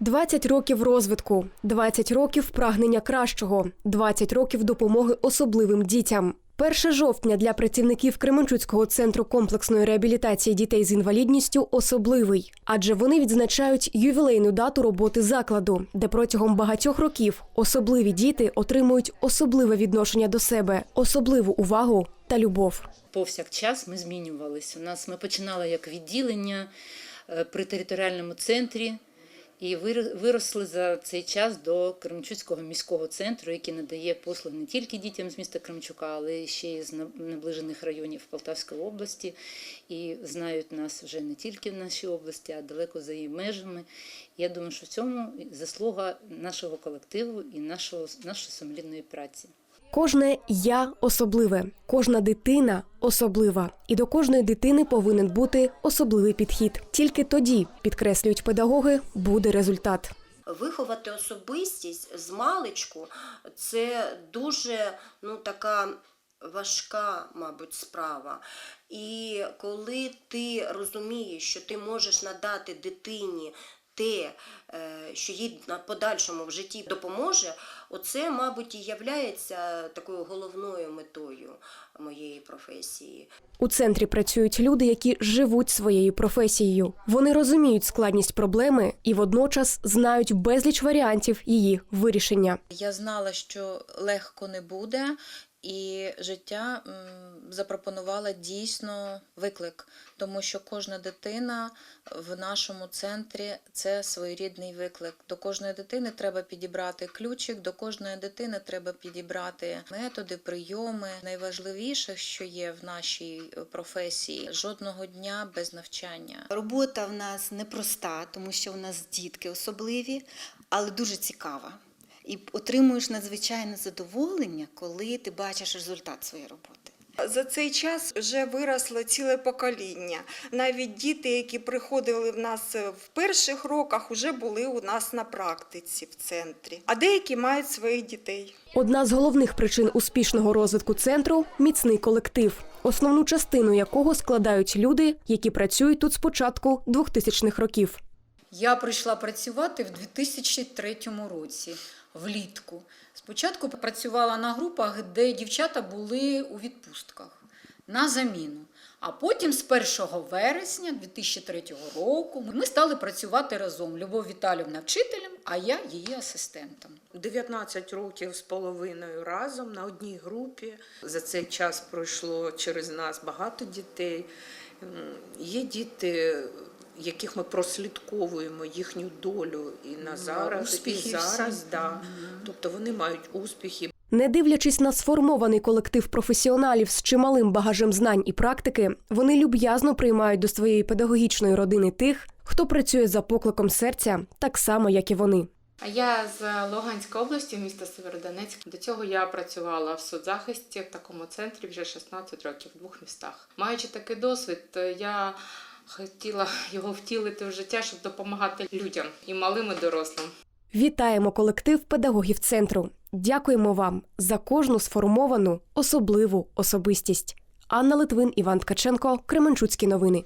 20 років розвитку, 20 років прагнення кращого, 20 років допомоги особливим дітям. 1 жовтня для працівників Кременчуцького центру комплексної реабілітації дітей з інвалідністю особливий, адже вони відзначають ювілейну дату роботи закладу, де протягом багатьох років особливі діти отримують особливе відношення до себе, особливу увагу та любов. повсякчас ми змінювалися. У нас ми починали як відділення е, при територіальному центрі і вир- виросли за цей час до Кременчуцького міського центру, який надає послуги не тільки дітям з міста Кременчука, але ще й з наближених районів Полтавської області. І знають нас вже не тільки в нашій області, а далеко за її межами. Я думаю, що в цьому заслуга нашого колективу і нашого, нашої сумлінної праці. Кожне я особливе, кожна дитина особлива, і до кожної дитини повинен бути особливий підхід. Тільки тоді, підкреслюють педагоги, буде результат. Виховати особистість з маличку це дуже ну, така важка, мабуть, справа. І коли ти розумієш, що ти можеш надати дитині те, е, що їй на подальшому в житті допоможе, оце, мабуть, і являється такою головною метою моєї професії. У центрі працюють люди, які живуть своєю професією. Вони розуміють складність проблеми і водночас знають безліч варіантів її вирішення. Я знала, що легко не буде, і життя м, запропонувало дійсно виклик, тому що кожна дитина в нашому центрі це своєрідний виклик. До кожної дитини треба підібрати ключик, до кожної дитини треба підібрати методи, прийоми. Найважливіше, що є в нашій е, професії, жодного дня без навчання. Робота в нас непроста, тому що у нас дітки особливі, але дуже цікава. І отримуєш надзвичайне задоволення, коли ти бачиш результат своєї роботи. За цей час вже виросло ціле покоління. Навіть діти, які приходили в нас в перших роках, вже були у нас на практиці в центрі. А деякі мають своїх дітей. Одна з головних причин успішного розвитку центру міцний колектив, основну частину якого складають люди, які працюють тут з початку 2000-х років. Я прийшла працювати в 2003 році, влітку. Спочатку працювала на групах, де дівчата були у відпустках на заміну. А потім з 1 вересня 2003 року ми стали працювати разом. Любов Віталівна вчителем, а я її асистентом. 19 років з половиною разом на одній групі. За цей час пройшло через нас багато дітей. Є діти, яких ми прослідковуємо їхню долю і на зараз, успіхи і зараз. всі. Да. Тобто вони мають успіхи. Не дивлячись на сформований колектив професіоналів з чималим багажем знань і практики, вони люб'язно приймають до своєї педагогічної родини тих, хто працює за покликом серця, так само як і вони. А я з Луганської області, міста Северодонецьк. До цього я працювала в соцзахисті в такому центрі вже 16 років в двох містах. Маючи такий досвід, я хотіла його втілити в життя, щоб допомагати людям і малим, і дорослим. Вітаємо колектив педагогів центру. Дякуємо вам за кожну сформовану особливу особистість. Анна Литвин, Іван Ткаченко, Кременчуцькі новини.